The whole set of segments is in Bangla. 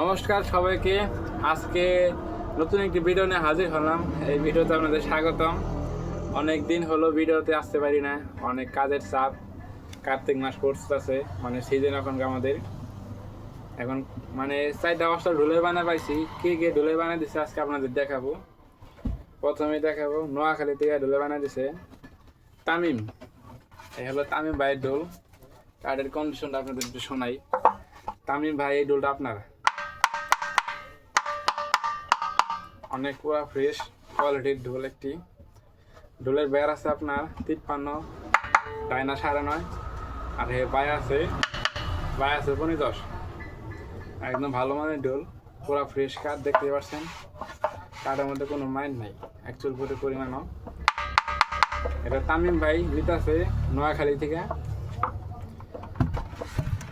নমস্কার সবাইকে। আজকে নতুন একটি ভিডিও নিয়ে হাজির হলাম। এই ভিডিওতে আপনাদের স্বাগতম। অনেক দিন হলো ভিডিওতে আসতে পারি না। অনেক কাজের চাপ। কার্তিক মাস পড়তেছে। মানে সিজন এখন আমাদের। এখন মানে চারটা পাঁচটা ঢুলে বানা পাইছি। কে কে ঢোলে বানা দিছে আজকে আপনাদের দেখাবো। প্রথমে দেখাবো, নোয়াখালী থেকে ঢুলে বানা দিছে তামিম। এই হলো তামিম ভাইয়ের ঢোল। কার্ডের কন্ডিশনটা আপনাদের একটু শোনাই। তামিম ভাই, এই ডোলটা আপনার? অনেক পুরা ফ্রেশ কোয়ালিটির ডোল একটি। ডোলের বেয়ার আছে আপনার তিপ্পান্ন, ডাইনা সাড়ে নয়, আর হে বাই আছে বাই আছে পনি দশ। একদম ভালো মানের ডোল পুরা ফ্রেশ কাঠ দেখতে পাচ্ছেন। কাঠের মধ্যে কোনো মাইন্ড নাই অ্যাকচুয়াল করে পরিমাণও। এটা তামিম ভাই আছে নোয়াখালী থেকে।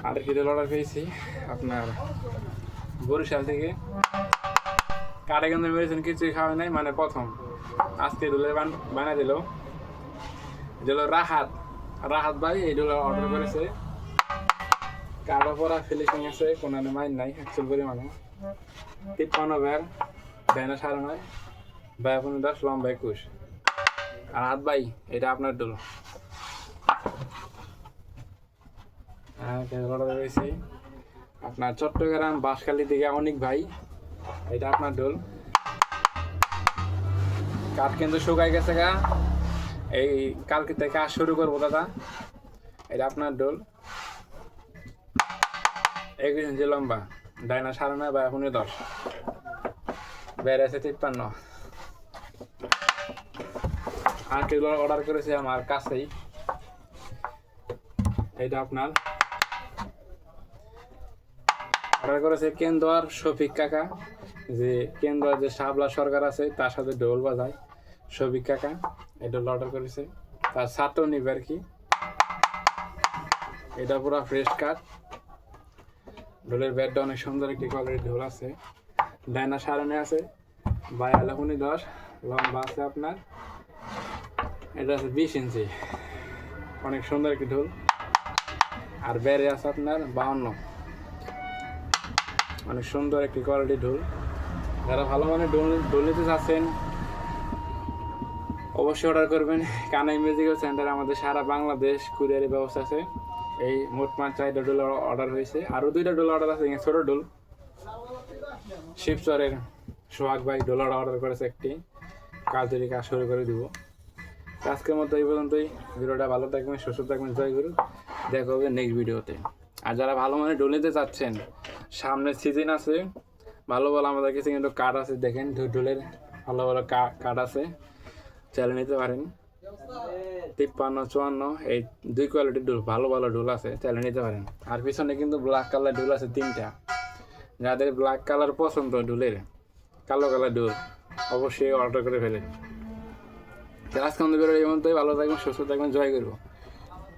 আর কি অর্ডার পেয়েছি আপনার বরিশাল থেকে। কিন্তু মেডিসিন কিছুই খাওয়া নাই মানে প্রথম। আজকে ডোলে বানিয়ে দিল। দিল রাহাত। রাহাত ভাই, এই ডোলে অর্ডার করেছে। কারও পরা ফিনিশিং আছে কোনো মাইন নাই অ্যাকচুয়াল পরিমাণে। তিপ্পান্ন বের বেনা সাড়ে নয়। ব্যয় পনেরো দশ, লম্বা একুশ। আর হাত ভাই, এটা আপনার ডোল হ্যাঁ অর্ডার করেছি। আপনার চট্টগ্রাম বাঁশখালী থেকে অনেক ভাই। এটা আপনার ডোল কাঠ কিন্তু শুকাই গেছে গা। এই কালকে থেকে কাজ শুরু করব দাদা। এটা আপনার ডোল একুশ ইঞ্চি লম্বা। ডাইনা সাড়ে নয় বা পনেরো দশ। বেড়ে আছে তিপ্পান্ন। আর কিলো অর্ডার করেছি আমার কাছেই। এটা আপনার। অর্ডার করেছে কেন্দুয়ার শফিক কাকা। যে কেন্দুয়ার যে শাবলা সরকার আছে, তার সাথে ঢোল বাজায়। শফিক কাকা, এই ঢোল অর্ডার করেছে। তার ছাত্র নিবে আর কি। এটা পুরো ফ্রেশ কাঠ ঢোলের ব্যাটটা অনেক সুন্দর একটি কোয়ালিটির ঢোল আছে। ডাইনা সারানে আছে। বাই আলাপুনি দশ। লম্বা আছে আপনার। এটা আছে বিশ ইঞ্চি। অনেক সুন্দর একটি ঢোল। আর বেড়ে আছে আপনার বাউন্ন। অনেক সুন্দর একটি কোয়ালিটি ঢোল। যারা ভালো মানের ঢোল ঢোল নিতে চাচ্ছেন, অবশ্যই অর্ডার করবেন। কানাই মিউজিক্যাল সেন্টার আমাদের সারা বাংলাদেশ কুরিয়ারের ব্যবস্থা আছে। এই মোট পাঁচ, চারটা ডোল অর্ডার হয়েছে। আরও দুইটা ডোল অর্ডার আছে ছোটো ডোল শিবচরের সোহাগ ভাই ডোল অর্ডার করেছে একটি। কাল তৈরি কাজ শুরু করে দিব। আজকের মতো এই পর্যন্তই। ভিডিওটা ভালো থাকবেন, সুস্থ থাকবেন, জয় গুরু। দেখা হবে নেক্সট ভিডিওতে আর যারা ভালো মানে ডোল নিতে চাচ্ছেন সামনে সিজন আছে, ভালো ভালো আমাদের কাছে কিন্তু কাঠ আছে, দেখেন ঢোলের ভালো ভালো কাঠ আছে চালিয়ে নিতে পারেন। তিপ্পান্ন, চুয়ান্ন, এই দুই কোয়ালিটির ডোল ভালো ভালো ডোল আছে চালিয়ে নিতে পারেন। আর পিছনে কিন্তু ব্ল্যাক কালার ডোল আছে তিনটা। যাদের ব্ল্যাক কালার পছন্দ ডোলের কালো কালার ডোল অবশ্যই অর্ডার করে ফেলেন। আজকে আমাদের ভিডিও এই পর্যন্তই, ভালো থাকবেন, সুস্থ থাকবেন, জয় করব।